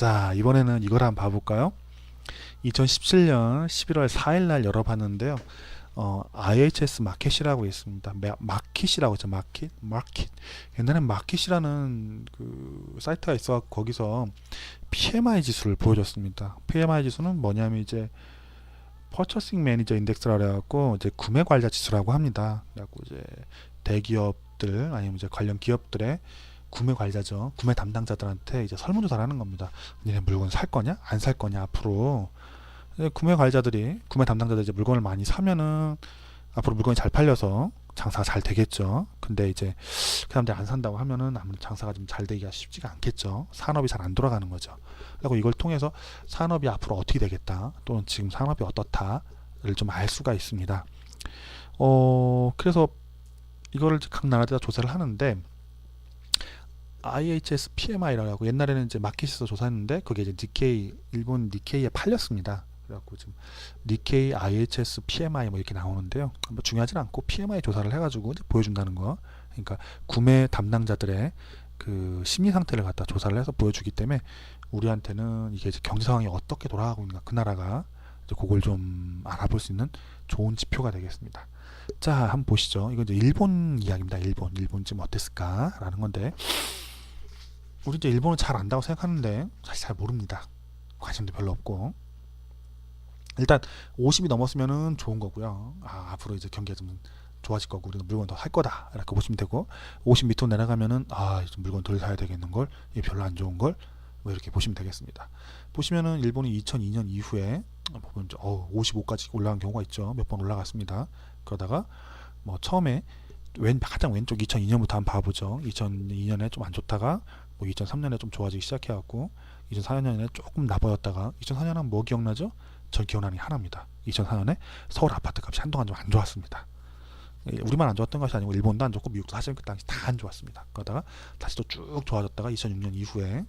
자, 이번에는 이걸 한번 봐볼까요? 2017년 11월 4일 날 열어봤는데요. 어, IHS 마켓이라고 있습니다. 마- 마켓이라고 했죠. 마켓, 마켓. 옛날에 마켓이라는 그 사이트가 있어 거기서 PMI 지수를 보여줬습니다. PMI 지수는 뭐냐면 이제 퍼처싱 매니저 인덱스라 그래갖고 이제 구매 관자 지수라고 합니다. 그래갖고 이제 대기업들 아니면 이제 관련 기업들의 구매 관자죠. 구매 담당자들한테 이제 설문조사를 하는 겁니다. 니네 물건 살 거냐? 안 살 거냐? 앞으로 이제 구매 관자들이 구매 담당자들이 이제 물건을 많이 사면은 앞으로 물건이 잘 팔려서 장사가 잘 되겠죠. 근데 이제 그 사람들이 안 산다고 하면은 아무래도 장사가 좀 잘 되기가 쉽지가 않겠죠. 산업이 잘 안 돌아가는 거죠. 그리고 이걸 통해서 산업이 앞으로 어떻게 되겠다 또는 지금 산업이 어떻다를 좀 알 수가 있습니다. 어 그래서 이거를 각 나라마다 조사를 하는데 IHS PMI라고 옛날에는 이제 마켓에서 조사했는데 그게 이제 니케이 일본 니케이에 팔렸습니다. 그래갖고 지금 니케이 IHS PMI 뭐 이렇게 나오는데요. 뭐 중요하진 않고 PMI 조사를 해가지고 이제 보여준다는 거. 그러니까 구매 담당자들의 그 심리 상태를 갖다 조사를 해서 보여주기 때문에 우리한테는 이게 이제 경제 상황이 어떻게 돌아가고 있는가 그 나라가 이제 그걸 좀 알아볼 수 있는 좋은 지표가 되겠습니다. 자, 한번 보시죠. 이거 이제 일본 이야기입니다. 일본, 일본 지금 어땠을까라는 건데 우리 이제 일본을 잘 안다고 생각하는데 사실 잘 모릅니다. 관심도 별로 없고 일단 50이 넘었으면은 좋은 거고요. 아, 앞으로 이제 경기가 좀 좋아질 거고 우리가 물건 더살 거다 이렇게 보시면 되고 50 밑으로 내려가면은 아, 좀 물건 덜 사야 되겠는 걸 이게 별로 안 좋은 걸 뭐 이렇게 보시면 되겠습니다. 보시면은 일본이 2002년 이후에 보면 어, 55까지 올라간 경우가 있죠. 몇 번 올라갔습니다. 그러다가 뭐 처음에 왼 가장 왼쪽 2002년부터 한번 봐보죠. 2002년에 좀 안 좋다가 뭐 2003년에 좀 좋아지기 시작해갖고 2004년에 조금 나빠졌다가 2004년은 뭐 기억나죠? 전 기억나는 게 하나입니다. 2004년에 서울 아파트 값이 한동안 좀 안 좋았습니다. 예, 우리만 안 좋았던 것이 아니고 일본도 안 좋고 미국도 사실 그 당시 다 안 좋았습니다. 그러다가 다시 또 쭉 좋아졌다가 2006년 이후에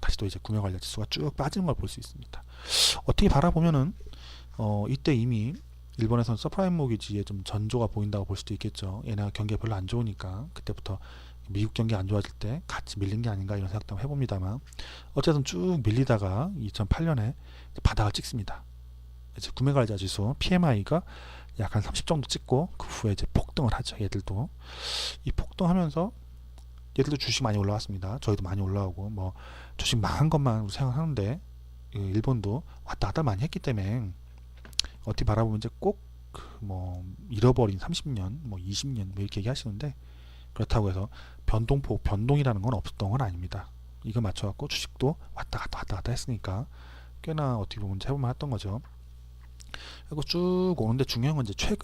다시 또 이제 구매 관련 지수가 쭉 빠지는 걸 볼 수 있습니다. 어떻게 바라보면은 어, 이때 이미 일본에서는 서프라임 모기지에 좀 전조가 보인다고 볼 수도 있겠죠. 얘네가 경기가 별로 안 좋으니까 그때부터 미국 경기 안 좋아질 때 같이 밀린 게 아닌가 이런 생각도 해봅니다만 어쨌든 쭉 밀리다가 2008년에 바닥을 찍습니다. 이제 구매 관자 지수 PMI가 약 한 30 정도 찍고 그 후에 이제 폭등을 하죠. 얘들도 이 폭등하면서 얘들도 주식 많이 올라왔습니다. 저희도 많이 올라오고 뭐 주식 망한 것만 생각하는데 이 일본도 왔다 갔다 많이 했기 때문에 어떻게 바라보면 이제 꼭 뭐 잃어버린 30년, 뭐 20년 뭐 이렇게 얘기하시는데 그렇다고 해서 변동폭 변동이라는 건 없었던 건 아닙니다. 이거 맞춰갖고 주식도 왔다 갔다 왔다 갔다 했으니까 꽤나 어떻게 보면 해볼만 했던 거죠. 그리고 쭉 오는데 중요한 건 이제 최근